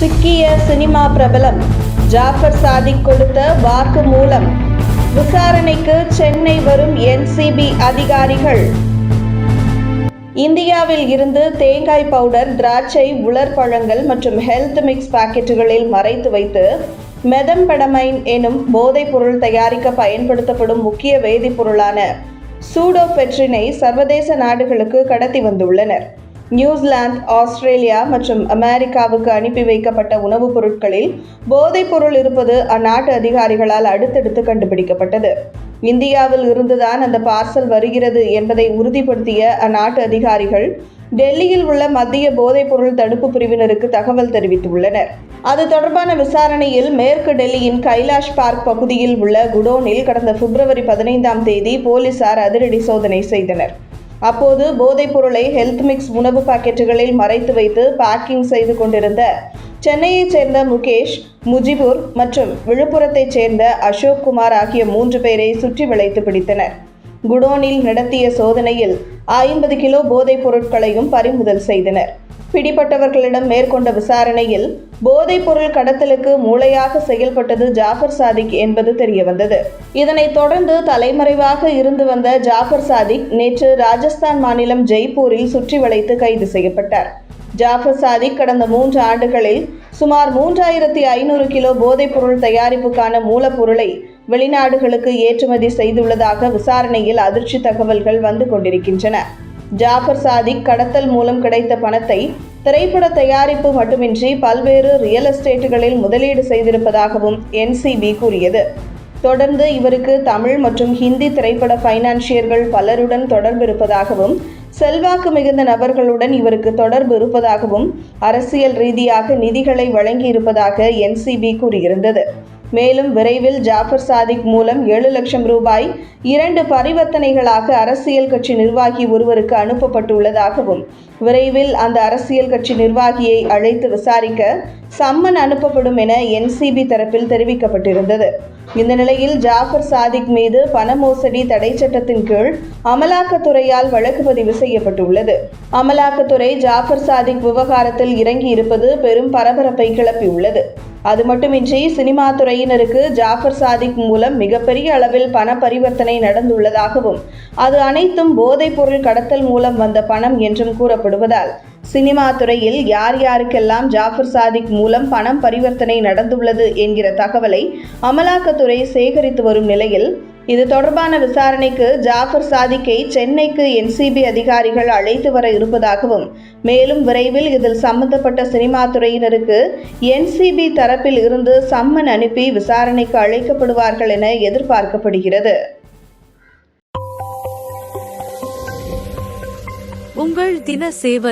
சிக்கிய சினிமா பிரபலம் ஜாஃபர் சாதிக் கொடுத்த வாக்கு மூலம் விசாரணைக்கு சென்னை வரும் என்சிபி அதிகாரிகள். இந்தியாவில் இருந்து தேங்காய் பவுடர் திராட்சை உலர் பழங்கள் மற்றும் ஹெல்த் மிக்ஸ் பாக்கெட்டுகளில் மறைத்து வைத்து மெதம்படமைன் எனும் போதைப் பொருள் தயாரிக்க பயன்படுத்தப்படும் முக்கிய வேதிப்பொருளான சூடோபெட்ரினை சர்வதேச நாடுகளுக்கு கடத்தி வந்துள்ளனர். நியூசிலாந்து ஆஸ்திரேலியா மற்றும் அமெரிக்காவுக்கு அனுப்பி வைக்கப்பட்ட உணவுப் பொருட்களில் போதைப் பொருள் இருப்பது அந்நாட்டு அதிகாரிகளால் அடுத்தடுத்து கண்டுபிடிக்கப்பட்டது. இந்தியாவில் இருந்துதான் அந்த பார்சல் வருகிறது என்பதை உறுதிப்படுத்திய அந்நாட்டு அதிகாரிகள் டெல்லியில் உள்ள மத்திய போதைப் பொருள் தடுப்பு பிரிவினருக்கு தகவல் தெரிவித்துள்ளனர். அது தொடர்பான விசாரணையில் மேற்கு டெல்லியின் கைலாஷ் பார்க் பகுதியில் உள்ள குடோனில் கடந்த பிப்ரவரி பதினைந்தாம் தேதி போலீசார் அதிரடி சோதனை செய்தனர். அப்போது போதைப் பொருளை ஹெல்த் மிக்ஸ் உணவு பாக்கெட்டுகளில் மறைத்து வைத்து பேக்கிங் செய்து கொண்டிருந்த சென்னையைச் சேர்ந்த முகேஷ் முஜிபுர் மற்றும் விழுப்புரத்தைச் சேர்ந்த அசோக் குமார் ஆகிய மூன்று பேரை சுற்றி வளைத்து பிடித்தனர். குடோனில் நடத்திய சோதனையில் ஐம்பது கிலோ போதைப் பொருட்களையும் பறிமுதல் செய்தனர். பிடிபட்டவர்களிடம் மேற்கொண்ட விசாரணையில் போதைப் பொருள் கடத்தலுக்கு மூளையாக செயல்பட்டது ஜாஃபர் சாதிக் என்பது தெரியவந்தது. இதனைத் தொடர்ந்து தலைமறைவாக இருந்து வந்த ஜாஃபர் சாதிக் நேற்று ராஜஸ்தான் மாநிலம் ஜெய்ப்பூரில் சுற்றி வளைத்து கைது செய்யப்பட்டார். ஜாஃபர் சாதிக் கடந்த மூன்று ஆண்டுகளில் சுமார் மூன்றாயிரத்தி ஐநூறு கிலோ போதைப் பொருள் தயாரிப்புக்கான மூலப்பொருளை வெளிநாடுகளுக்கு ஏற்றுமதி செய்துள்ளதாக விசாரணையில் அதிர்ச்சி தகவல்கள் வந்து கொண்டிருக்கின்றன. ஜாஃபர் சாதிக் கடத்தல் மூலம் கிடைத்த பணத்தை திரைப்பட தயாரிப்பு மட்டுமின்றி பல்வேறு ரியல் எஸ்டேட்டுகளில் முதலீடு செய்திருப்பதாகவும் என்சிபி கூறியது. தொடர்ந்து இவருக்கு தமிழ் மற்றும் ஹிந்தி திரைப்பட ஃபைனான்சியர்கள் பலருடன் தொடர்பு இருப்பதாகவும் செல்வாக்கு மிகுந்த நபர்களுடன் இவருக்கு தொடர்பு இருப்பதாகவும் அரசியல் ரீதியாக நிதிகளை வழங்கியிருப்பதாக என்சிபி கூறியிருந்தது. மேலும் விரைவில் ஜாஃபர் சாதிக் மூலம் ஏழு லட்சம் ரூபாய் இரண்டு பரிவர்த்தனைகளாக அரசியல் கட்சி நிர்வாகி ஒருவருக்கு அனுப்பப்பட்டுள்ளதாகவும் விரைவில் அந்த அரசியல் கட்சி நிர்வாகியை அழைத்து விசாரிக்க சம்மன் அனுப்பப்படும் என என்சிபி தரப்பில் தெரிவிக்கப்பட்டிருந்தது. இந்த நிலையில் ஜாஃபர் சாதிக் மீது பண மோசடி தடை சட்டத்தின் கீழ் அமலாக்கத்துறையால் வழக்கு பதிவு செய்யப்பட்டுள்ளது. அமலாக்கத்துறை ஜாஃபர் சாதிக் விவகாரத்தில் இறங்கி இருப்பது பெரும் பரபரப்பை கிளப்பியுள்ளது. அது மட்டுமின்றி சினிமா துறையினருக்கு ஜாஃபர் சாதிக் மூலம் மிகப்பெரிய அளவில் பண பரிவர்த்தனை நடந்துள்ளதாகவும் அது அனைத்தும் போதைப் பொருள் கடத்தல் மூலம் வந்த பணம் என்றும் கூறப்படுவதால் சினிமா துறையில் யார் யாருக்கெல்லாம் ஜாஃபர் சாதிக் மூலம் பணம் பரிவர்த்தனை நடந்துள்ளது என்கிற தகவலை அமலாக்கத்துறை சேகரித்து வரும் நிலையில் இது தொடர்பான விசாரணைக்கு ஜாஃபர் சாதிக்கை சென்னைக்கு என்சிபி அதிகாரிகள் அழைத்து வர இருப்பதாகவும் மேலும் விரைவில் இதில் சம்பந்தப்பட்ட சினிமா துறையினருக்கு என்சிபி தரப்பில் இருந்து சம்மன் அனுப்பி விசாரணைக்கு அழைக்கப்படுவார்கள் என எதிர்பார்க்கப்படுகிறது. உங்கள் தின சேவல்